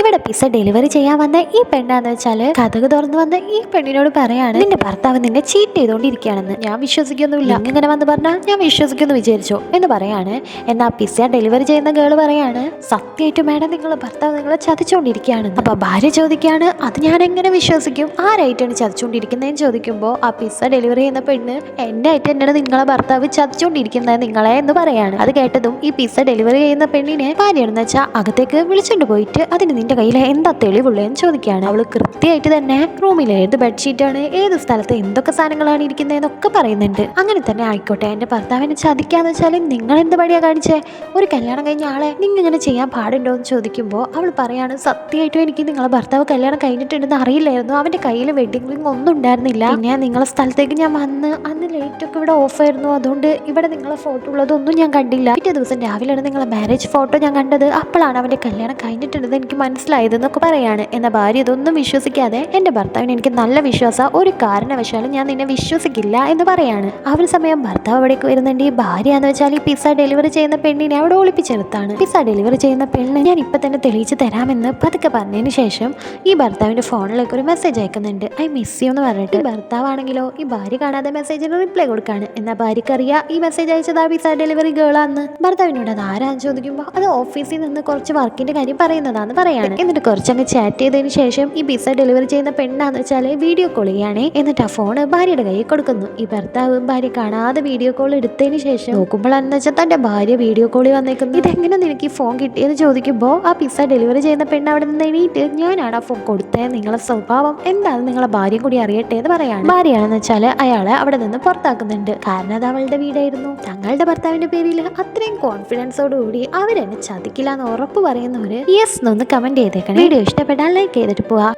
ഇവിടെ pizza delivery ചെയ്യാൻ വന്ന ഈ പെണ്ണാന്ന് വെച്ചാൽ കഥക് തുറന്നു വന്ന് ഈ പെണ്ണിനോട് പറയാണ് നിന്റെ ഭർത്താവ് നിന്നെ ചീറ്റ് ചെയ്തുകൊണ്ടിരിക്കുകയാണെന്ന് ഞാൻ വിശ്വസിക്കൊന്നുമില്ല. ഇങ്ങനെ വന്ന് പറഞ്ഞാൽ ഞാൻ വിശ്വസിക്കുന്നു വിചാരിച്ചോ. എന്ന് പറയാണ്. എന്നാ പിസ്സ ഡെലിവറി ചെയ്യുന്ന ഗേൾ പറയാണ് സത്യമായിട്ട് മേഡം നിങ്ങളെ ഭർത്താവ് നിങ്ങളെ ചതിച്ചുകൊണ്ടിരിക്കുകയാണ് അപ്പൊ ഭാര്യ ചോദിക്കാണ് അത് ഞാൻ എങ്ങനെ വിശ്വസിക്കും? ആരായിട്ടാണ് ചതിച്ചുകൊണ്ടിരിക്കുന്നതെന്ന് ചോദിക്കുമ്പോൾ ആ പിസ്സ ഡെലിവറി ചെയ്യുന്ന പെണ്ണ് എന്റെ ആയിട്ട് എന്നാണ് നിങ്ങളെ ഭർത്താവ് ചതിച്ചുകൊണ്ടിരിക്കുന്നത് നിങ്ങളെ എന്ന് പറയാണ്. അത് കേട്ടതും ഈ പിസ്സ ഡെലിവറി ചെയ്യുന്ന പെണ്ണിനെ ഭാര്യയാണെന്ന് വെച്ചാൽ അകത്തേക്ക് വിളിച്ചുകൊണ്ട് പോയിട്ട് അതിന് നിന്റെ കയ്യിൽ എന്താ തെളിവുള്ളതെന്ന് ചോദിക്കുകയാണ്. അവൾ കൃത്യമായിട്ട് തന്നെ റൂമിൽ ഏത് ബെഡ്ഷീറ്റാണ് ഏത് സ്ഥലത്ത് എന്തൊക്കെ സാധനങ്ങളാണ് ഇരിക്കുന്നതെന്നൊക്കെ പറയുന്നുണ്ട്. അങ്ങനെ തന്നെ ആയിക്കോട്ടെ എന്റെ ഭർത്താവിനെ ചതിക്കാന്ന് വെച്ചാൽ നിങ്ങൾ എന്ത് പടിയാ കാണിച്ചേ? ഒരു കല്യാണം കഴിഞ്ഞ ആളെ നിങ്ങൾ ഇങ്ങനെ ചെയ്യാൻ പാടുണ്ടോ എന്ന് ചോദിക്കുമ്പോൾ അവൾ പറയാണ് സത്യമായിട്ടും എനിക്ക് നിങ്ങളെ ഭർത്താവ് കല്യാണം കഴിഞ്ഞിട്ടുണ്ടെന്ന് അറിയില്ലായിരുന്നു. അവന്റെ കയ്യിൽ വെഡിങ് റിംഗ് ഒന്നും ഉണ്ടായിരുന്നില്ല. പിന്നെ നിങ്ങളെ സ്ഥലത്തേക്ക് ഞാൻ വന്ന് അന്ന് ലൈറ്റ് ഒക്കെ ഇവിടെ ഓഫ് ആയിരുന്നു. അതുകൊണ്ട് ഇവിടെ നിങ്ങളെ ഫോട്ടോ ഉള്ളതൊന്നും ഞാൻ കണ്ടില്ല. പിറ്റേ ദിവസം രാവിലെയാണ് നിങ്ങളെ മാരേജ് ഫോട്ടോ ഞാൻ കണ്ടത്. അപ്പോഴാണ് അവന്റെ കല്യാണം കഴിഞ്ഞിട്ടുണ്ടെന്ന് എനിക്ക് മനസ്സിലായത് എന്നൊക്കെ പറയാണ്. എന്നാൽ ഭാര്യ ഇതൊന്നും വിശ്വസിക്കാതെ എന്റെ ഭർത്താവിന് എനിക്ക് നല്ല വിശ്വാസം ഒരു കാരണവശാലും ഞാൻ നിന്നെ വിശ്വസിക്കില്ല എന്ന് പറയാണ്. ആ ഒരു സമയം ഭർത്താവ് അവിടേക്ക് വരുന്നുണ്ട്. ഈ ഭാര്യ എന്ന് വെച്ചാൽ ഈ പിസ്സ ഡെലിവറി ചെയ്യുന്ന പെണ്ണിനെ അവിടെ ഒളിപ്പിച്ചെടുത്താണ്. പിസ്സ ഡെലിവറി ചെയ്യുന്ന പെണ്ണ് ഞാൻ ഇപ്പം തന്നെ തെളിയിച്ച് തരാമെന്ന് പതുക്കെ പറഞ്ഞതിന് ശേഷം ഈ ഭർത്താവിന്റെ ഫോണിലേക്ക് ഒരു മെസ്സേജ് അയക്കുന്നുണ്ട്. ഐ മിസ് യു എന്ന് പറഞ്ഞിട്ട് ഭർത്താവാണെങ്കിലോ ഈ ഭാര്യ കാണാതെ മെസ്സേജിന് റിപ്ലൈ കൊടുക്കുകയാണ് എന്നാൽ ഭാര്യക്കറിയാം ഈ മെസ്സേജ് അയച്ചത് ആ പിസ്സ ഡെലിവറി ഗേളാന്ന് ഭർത്താവിനോട് അത് ആരാന്ന് ചോദിക്കുമ്പോൾ അത് ഓഫീസിൽ നിന്ന് കുറച്ച് വർക്കിന്റെ കാര്യം പറയുന്നതാന്ന് പറയാണ് എന്നിട്ട് കുറച്ചങ്ങ് ചാറ്റ് ചെയ്തതിന് ശേഷം ഈ പിസ്സ ഡെലിവറി ചെയ്യുന്ന പെണ്ണാന്ന് വെച്ചാൽ വീഡിയോ കോൾ ചെയ്യാണ് എന്നിട്ട് ആ ഫോൺ ഭാര്യയുടെ കയ്യിൽ കൊടുക്കുന്നു. ഈ ഭർത്താവ് ഭാര്യ കാണാതെ വീഡിയോ കോൾ എടുത്തതിന് ശേഷം നോക്കുമ്പോഴാണെന്ന് വെച്ചാൽ തന്റെ ഭാര്യ വീഡിയോ കോളിൽ വന്നേക്കുന്നു. ഇതെങ്ങനെ നിനക്ക് ഈ ഫോൺ കിട്ടിയെന്ന് ചോദിക്കുമ്പോൾ ആ പിസ്സ ഡെലിവറി ചെയ്യുന്ന പെണ്ണ് അവിടെ നിന്ന് എണീറ്റ് ഞാനാണ് ആ ഫോൺ കൊടുത്തത് നിങ്ങളെ സ്വഭാവം എന്താണ് നിങ്ങളെ ഭാര്യയും കൂടി അറിയട്ടെ എന്ന് പറയാണ്. ഭാര്യയാണെന്ന് വെച്ചാൽ അയാളെ അവിടെ നിന്ന് പുറത്താക്കുന്നുണ്ട്. കാരണം അത് അവളുടെ വീടായിരുന്നു. തങ്ങളുടെ ഭർത്താവിന്റെ പേരിൽ അത്രയും കോൺഫിഡൻസോടുകൂടി അവരെന്നെ ചതിക്കില്ല എന്ന് ഉറപ്പ് പറയുന്നവര് യെസ് എന്നൊന്ന് കമന്റ് ചെയ്തേക്കണം. വീഡിയോ ഇഷ്ടപ്പെട്ടാൽ ലൈക്ക് ചെയ്തിട്ട് പോവാ.